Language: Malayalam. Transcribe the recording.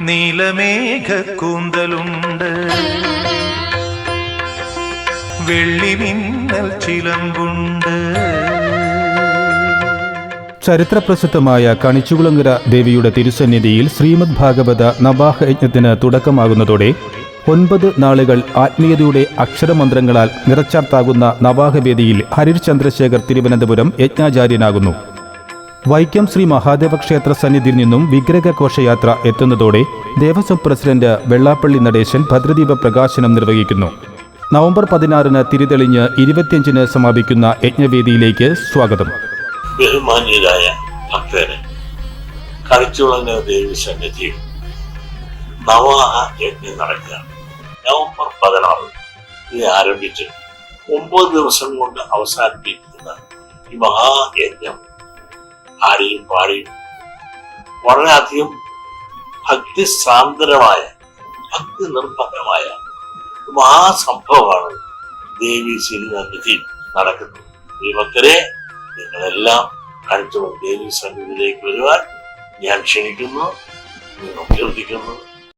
നീലമേഘ കൂന്തലുണ്ട് വെള്ളിമിന്നൽ ചിലമ്പുണ്ട്. ചരിത്രപ്രസിദ്ധമായ കണിച്ചുകുളങ്ങര ദേവിയുടെ തിരുസന്നിധിയിൽ ശ്രീമദ് ഭാഗവത നവാഹ യജ്ഞത്തിന് തുടക്കമാകുന്നതോടെ ഒൻപത് നാളുകൾ ആത്മീയതയുടെ അക്ഷരമന്ത്രങ്ങളാൽ നിറച്ചാർത്താകുന്ന നവാഹവേദിയിൽ ഹരിർ ചന്ദ്രശേഖർ തിരുവനന്തപുരം യജ്ഞാചാര്യനാകുന്നു. വൈക്കം ശ്രീ മഹാദേവ ക്ഷേത്ര സന്നിധിയിൽ നിന്നും വിഗ്രഹ ഘോഷയാത്ര എത്തുന്നതോടെ ദേവസ്വം പ്രസിഡന്റ് വെള്ളാപ്പള്ളി നടേശൻ ഭദ്രദീപ പ്രകാശനം നിർവഹിക്കുന്നു. നവംബർ പതിനാറിന് തിരിതെളിഞ്ഞ് ഇരുപത്തിയഞ്ചിന് സമാപിക്കുന്ന യജ്ഞവേദിയിലേക്ക് സ്വാഗതം. ബഹുമാന്യരായ ഭക്തരെ കളിച്ചുളങ്ങ ദേവി സന്നിധിയിൽ നവാഹ യജ്ഞം നടക്കുകയാണ് നവംബർ പതിനാറ് ഇത് ആരംഭിച്ച് ഒമ്പത് ദിവസം കൊണ്ട് അവസാനിപ്പിക്കുന്ന ഈ മഹായജ്ഞം ആടിയും പാടിയും വളരെയധികം ഭക്തിസാന്ദ്രമായ ഭക്തി ഒരു മഹാസംഭവമാണ് ദേവി ശ്രീനന്ദിയിൽ നടക്കുന്നത്. ഭക്തരെ നിങ്ങളെല്ലാം അടുത്തുള്ള ദേവി സന്നിധിയിലേക്ക് വരുവാൻ ഞാൻ ക്ഷണിക്കുന്നു അഭ്യർത്ഥിക്കുന്നു.